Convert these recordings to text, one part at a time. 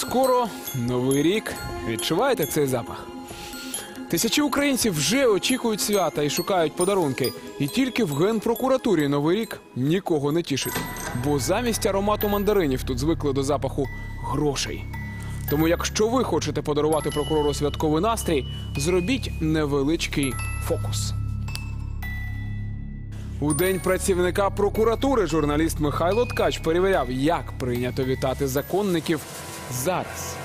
скоро новий рік. Відчуваєте цей запах? Тисячі українців вже очікують свята і шукають подарунки. І тільки в генпрокуратурі новий рік нікого не тішить. Бо замість аромату мандаринів тут звикли до запаху грошей. Тому, якщо ви хочете подарувати прокурору святковий настрій, зробіть невеличкий фокус. У день працівника прокуратури журналіст Михайло Ткач перевіряв, як прийнято вітати законників зараз.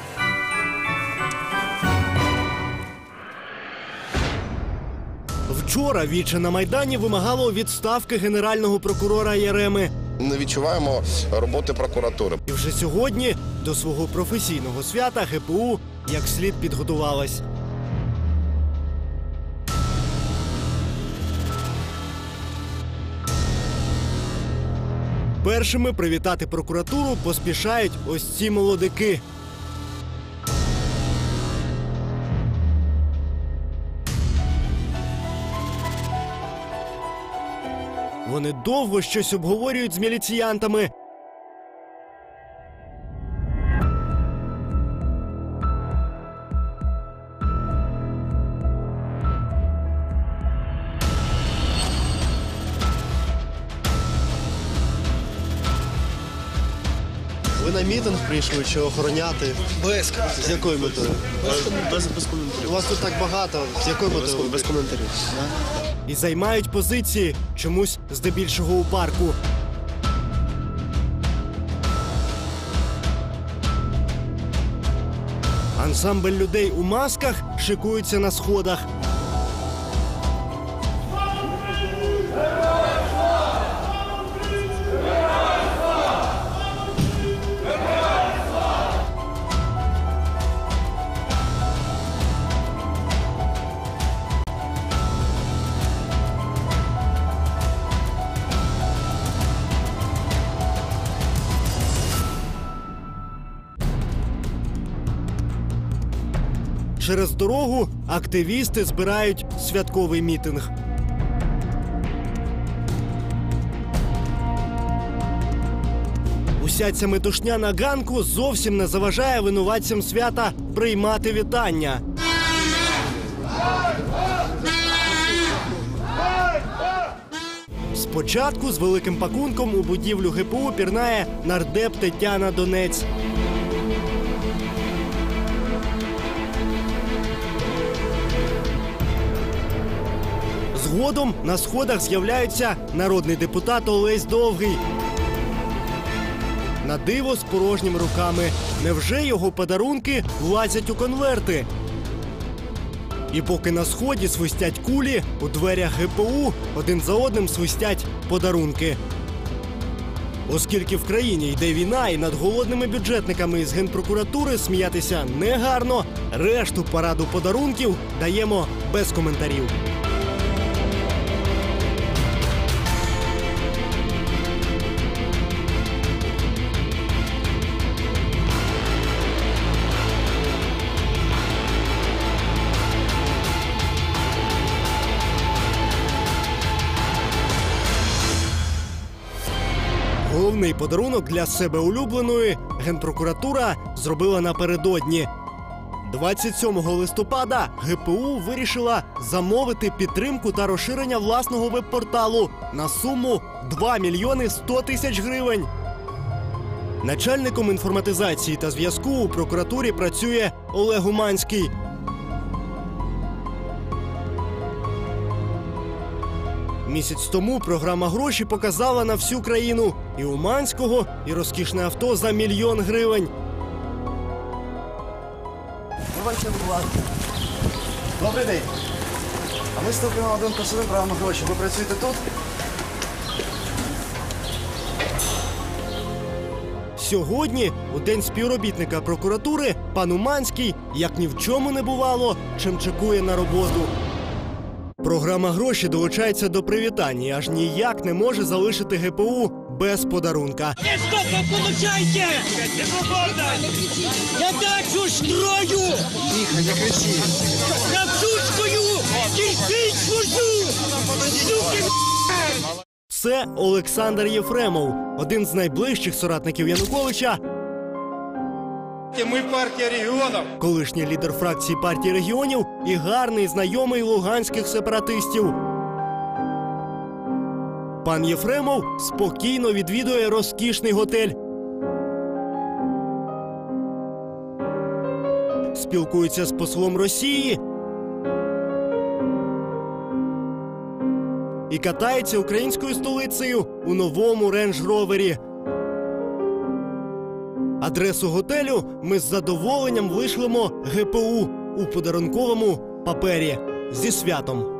Вчора віче на майдані вимагало відставки генерального прокурора Яреми. Не відчуваємо роботи прокуратури. І вже сьогодні до свого професійного свята ГПУ як слід підготувалась. Першими привітати прокуратуру поспішають ось ці молодики. Вони довго щось обговорюють з міліціянтами. Ви на мітинг прийшли чи охороняти? Без З якою метою? без, без коментарів. У вас тут так багато. З якою метою? без коментарів. і займають позиції чомусь здебільшого у парку. Ансамбль людей у масках шикується на сходах. Через дорогу активісти збирають святковий мітинг. Уся ця метушня на ганку зовсім не заважає винуватцям свята приймати вітання. Спочатку з великим пакунком у будівлю ГПУ пірнає нардеп Тетяна Донець. Згодом на сходах з'являється народний депутат Олесь Довгий. На диво з порожніми руками. Невже його подарунки влазять у конверти? І поки на сході свистять кулі, у дверях ГПУ один за одним свистять подарунки. Оскільки в країні йде війна і над голодними бюджетниками з генпрокуратури сміятися негарно, решту параду подарунків даємо без коментарів. Головний подарунок для себе улюбленої генпрокуратура зробила напередодні. 27 листопада ГПУ вирішила замовити підтримку та розширення власного веб-порталу на суму 2 мільйони 100 тисяч гривень. Начальником інформатизації та зв'язку у прокуратурі працює Олег Уманський. Місяць тому програма гроші показала на всю країну і Уманського, і розкішне авто за мільйон гривень. Добрий день. А ми стукаємо один плюс один програму гроші. Ви працюєте тут? Сьогодні, у день співробітника прокуратури, пан Уманський, як ні в чому не бувало, чимчикує на роботу. Програма гроші долучається до привітань і аж ніяк не може залишити ГПУ без подарунка. Вы сколько получаете? Я дачу строю! Тихо, не кричи. Французскую! Кирпич служу! Суки, Це Олександр Єфремов, один з найближчих соратників Януковича. Мы партия регионов. колишній лідер фракції партії регіонів і гарний знайомий луганських сепаратистів. Пан Єфремов спокійно відвідує розкішний готель. Спілкується з послом Росії. І катається українською столицею у новому рейндж-ровері. Адресу готелю ми з задоволенням вишлемо ГПУ у подарунковому папері зі святом.